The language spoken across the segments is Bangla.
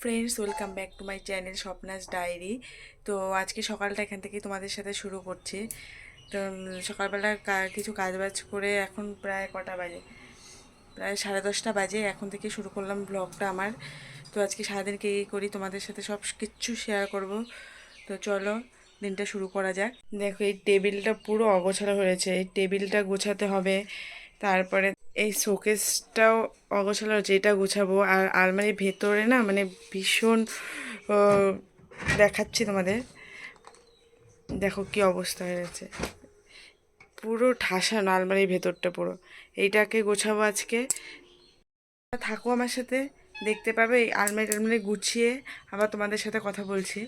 Friends welcome back to my channel Swapna's diary তো আজকে সকালটা এখান থেকে তোমাদের সাথে শুরু করছি। তো সকালবেলা কিছু কাজ বাজ করে এখন প্রায় কটা বাজে। প্রায় সাড়ে দশটা বাজে, এখন থেকে শুরু করলাম ব্লগটা আমার। তো আজকে সারাদিন কী করি তোমাদের সাথে সব কিচ্ছু শেয়ার করব। তো চলো, দিনটা শুরু করা যাক। দেখো, এই টেবিলটা পুরো অগোছালো হয়েছে। এই টেবিলটা গোছাতে হবে। তারপরে এই শোকেসটাও অগোছালো এটা গোছাবো, আর আলমারির ভেতরে না মানে ভীষণ দেখাচ্ছি তোমাদের। দেখো কি অবস্থা হয়েছে পুরো ঠাসানো আলমারির ভেতরটা পুরো। এইটাকে গোছাবো আজকে। থাকো আমার সাথে, দেখতে পাবে এই আলমারি টালমারি গুছিয়ে আবার তোমাদের সাথে কথা বলছি।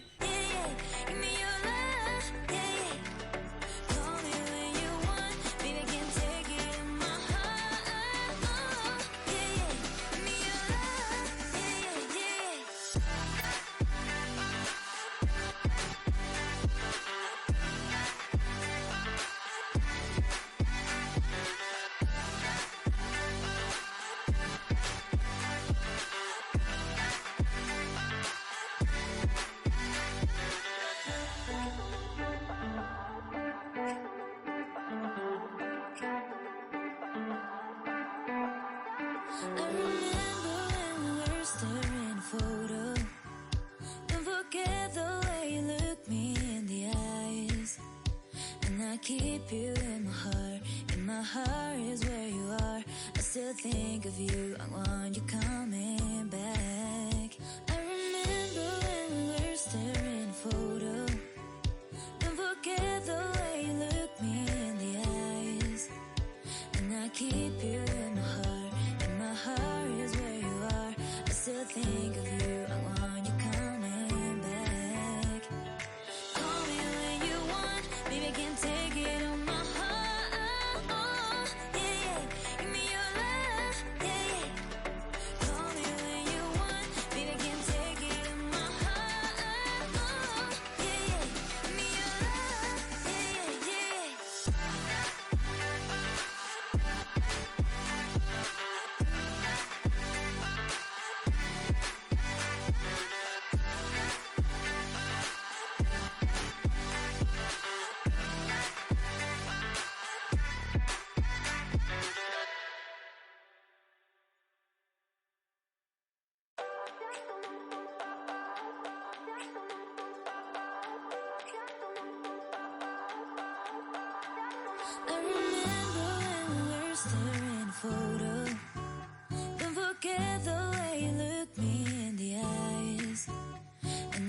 Think of you. I want you coming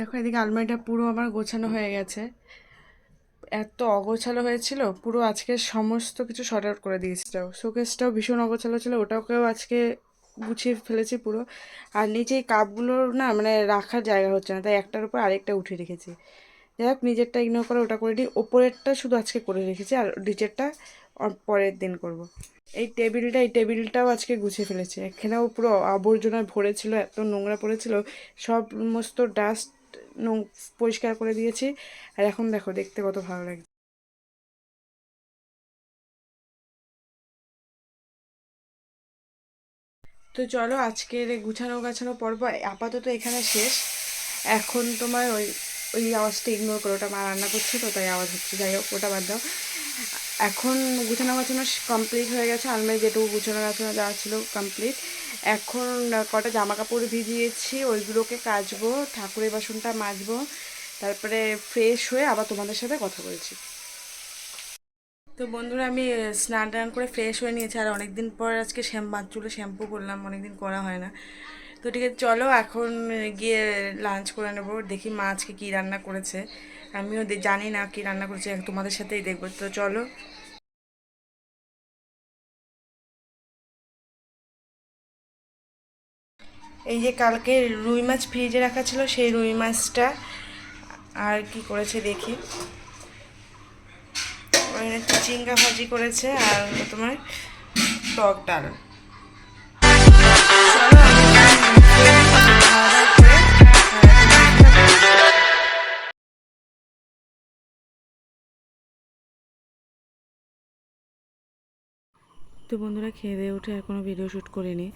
দেখো এদিকে আলমারিটা পুরো আমার গোছানো হয়ে গেছে। এত অগোছালো হয়েছিল, পুরো আজকে সমস্ত কিছু শর্ট আউট করে দিয়েছিলাম শোকেসটাও ভীষণ অগোছালো ছিল, ওটাকেও আজকে গুছিয়ে ফেলেছি পুরো। আর নিচে এই কাপগুলোর না মানে রাখার জায়গা হচ্ছে না, তাই একটার উপর আরেকটা উঠে রেখেছি। যাই হোক, নিজেরটা ইগনোর করে ওটা করে দিই ওপরেরটা শুধু আজকে করে রেখেছি, আর নিচেরটা পরের দিন করব। এই টেবিলটা, এই টেবিলটাও আজকে গুছিয়ে ফেলেছি। এখানেও পুরো আবর্জনায় ভরেছিল, এত নোংরা পড়েছিল সমস্ত ডাস্ট পরিষ্কার করে দিয়েছি। আর এখন দেখো, দেখতে কত ভালো লাগে তো চলো, আজকের গুছানো গাছানো পর্ব আপাতত এখানে শেষ। এখন তোমার ওই ওই আওয়াজটা ইগনোর করো, ওটা মা রান্না করছে, তো তাই আওয়াজ হচ্ছে। যাই হোক, ওটা বাদ দাও। এখন গুছানো গাছানো কমপ্লিট হয়ে গেছে। আলমারি যেটুকু গুছানো গাছানো যাওয়া ছিল কমপ্লিট এখন কটা জামা কাপড় ভিজিয়েছি, ওইগুলোকে কাচবো, ঠাকুরের বাসনটা মাজবো, তারপরে ফ্রেশ হয়ে আবার তোমাদের সাথে কথা বলছি। তো বন্ধুরা, আমি স্নান টান করে ফ্রেশ হয়ে নিয়েছি, আর অনেকদিন পর আজকে শ্যাম্পু চুলে শ্যাম্পু করলাম, অনেকদিন করা হয় না। তো ঠিক আছে, চলো এখন গিয়ে লাঞ্চ করে নেব, দেখি মা আজকে কী রান্না করেছে। আমিও জানি না কী রান্না করেছে, তোমাদের সাথেই দেখব। তো চলো। এই যে কালকে রুই মাছ ফ্রিজে রাখা ছিল, সেই রুই মাছটা আর কি করেছে দেখি। চিঙ্গা ভাজি করেছে আর তোমার টক ডাল। তো বন্ধুরা খেয়ে দিয়ে উঠে এখনও ভিডিও শ্যুট করিনি।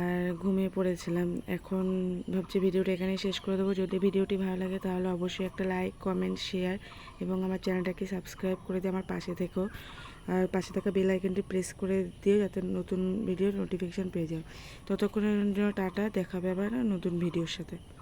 আর ঘুমিয়ে পড়েছিলাম। এখন ভাবছি ভিডিওটা এখানেই শেষ করে দেবো। যদি ভিডিওটি ভালো লাগে তাহলে অবশ্যই একটা লাইক কমেন্ট শেয়ার এবং আমার চ্যানেলটাকে সাবস্ক্রাইব করে দিয়ে আমার পাশে থেকো। আর পাশে থাকা বেল আইকনটি প্রেস করে দিও যাতে নতুন ভিডিওর নোটিফিকেশান পেয়ে যাও। ততক্ষণের জন্য টাটা দেখাবে আবার নতুন ভিডিওর সাথে।